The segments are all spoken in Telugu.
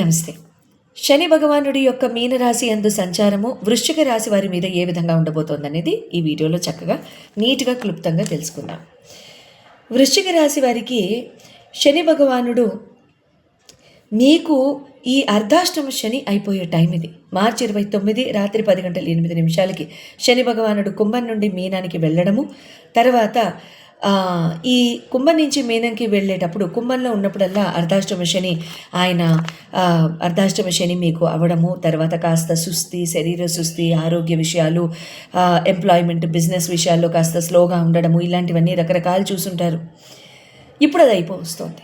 నమస్తే. శని భగవానుడి యొక్క మీనరాశి అందు సంచారము వృశ్చిక రాశి వారి మీద ఏ విధంగా ఉండబోతోందనేది ఈ వీడియోలో చక్కగా నీట్గా క్లుప్తంగా తెలుసుకుందాం. వృశ్చిక రాశి వారికి శని భగవానుడు మీకు ఈ అర్ధాష్టమ శని అయిపోయే టైం ఇది. మార్చి ఇరవై తొమ్మిది రాత్రి పది గంటల ఎనిమిది నిమిషాలకి శని భగవానుడు కుంభం నుండి మీనానికి వెళ్ళడము తర్వాత ఈ కుంభం నుంచి మీనంకి వెళ్ళేటప్పుడు కుంభంలో ఉన్నప్పుడల్లా అర్ధాష్టమ శని ఆయన అర్ధాష్టమ శని మీకు అవ్వడము తర్వాత కాస్త సుస్థి శరీర సుస్థి ఆరోగ్య విషయాలు ఎంప్లాయ్మెంట్ బిజినెస్ విషయాల్లో కాస్త స్లోగా ఉండడము ఇలాంటివన్నీ రకరకాలు చూసుంటారు. ఇప్పుడు అది అయిపోతుంది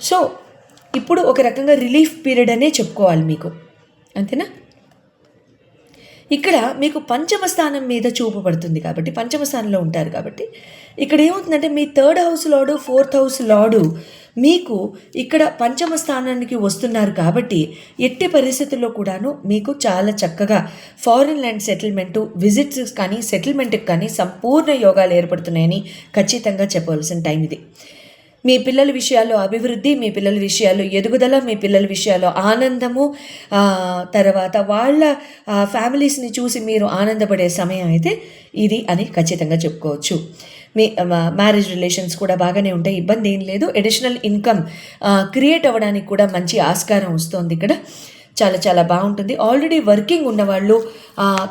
సో ఇప్పుడు ఒక రకంగా రిలీఫ్ పీరియడ్ అనే చెప్పుకోవాలి మీకు. అంతేనా? ఇక్కడ మీకు పంచమ స్థానం మీద చూపు పడుతుంది కాబట్టి పంచమ స్థానంలో ఉంటారు కాబట్టి ఇక్కడ ఏమవుతుందంటే మీ third house lord fourth house lord మీకు ఇక్కడ పంచమ స్థానానికి వస్తున్నారు కాబట్టి ఎట్టి పరిస్థితుల్లో కూడాను మీకు చాలా చక్కగా ఫారిన్ ల్యాండ్ సెటిల్మెంటు విజిట్స్ కానీ సెటిల్మెంట్కి కానీ సంపూర్ణ యోగాలు ఏర్పడుతున్నాయని ఖచ్చితంగా చెప్పవలసిన టైం ఇది. మీ పిల్లల విషయాల్లో అభివృద్ధి మీ పిల్లల విషయాల్లో ఎదుగుదల మీ పిల్లల విషయాల్లో ఆనందము తర్వాత వాళ్ళ ఫ్యామిలీస్ని చూసి మీరు ఆనందపడే సమయం అయితే ఇది అని ఖచ్చితంగా చెప్పుకోవచ్చు. మీ మ్యారేజ్ రిలేషన్స్ కూడా బాగానే ఉంటాయి ఇబ్బంది ఏం లేదు. అడిషనల్ ఇన్కమ్ క్రియేట్ అవ్వడానికి కూడా మంచి ఆస్కారం వస్తుంది ఇక్కడ. చాలా చాలా బాగుంటుంది. ఆల్రెడీ వర్కింగ్ ఉన్నవాళ్ళు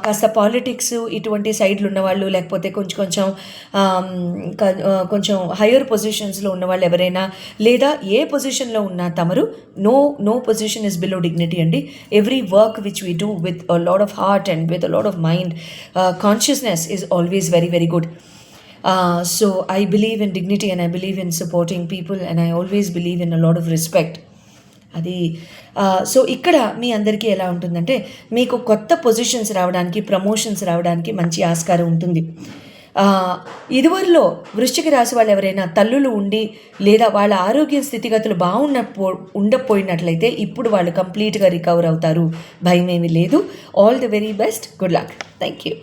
కాస్త పాలిటిక్స్ ఇటువంటి సైడ్లు ఉన్నవాళ్ళు లేకపోతే కొంచెం కొంచెం కొంచెం హయ్యర్ పొజిషన్స్లో ఉన్నవాళ్ళు ఎవరైనా లేదా ఏ పొజిషన్లో ఉన్నా తమరు no no position is below dignity అండి. Every work which we do with lot of heart and with lot of mind consciousness is always very very good so I believe in dignity and I believe in supporting people and I always believe in a lot of respect. అది సో ఇక్కడ మీ అందరికీ ఎలా ఉంటుందంటే మీకు కొత్త పొజిషన్స్ రావడానికి ప్రమోషన్స్ రావడానికి మంచి ఆస్కారం ఉంటుంది. ఇదివరలో వృశ్చిక రాశి వాళ్ళు ఎవరైనా తల్లులు ఉండి లేదా వాళ్ళ ఆరోగ్య స్థితిగతులు బాగున్నపో ఉండపోయినట్లయితే ఇప్పుడు వాళ్ళు కంప్లీట్గా రికవర్ అవుతారు. భయం ఏమీ లేదు. All the very best good luck thank you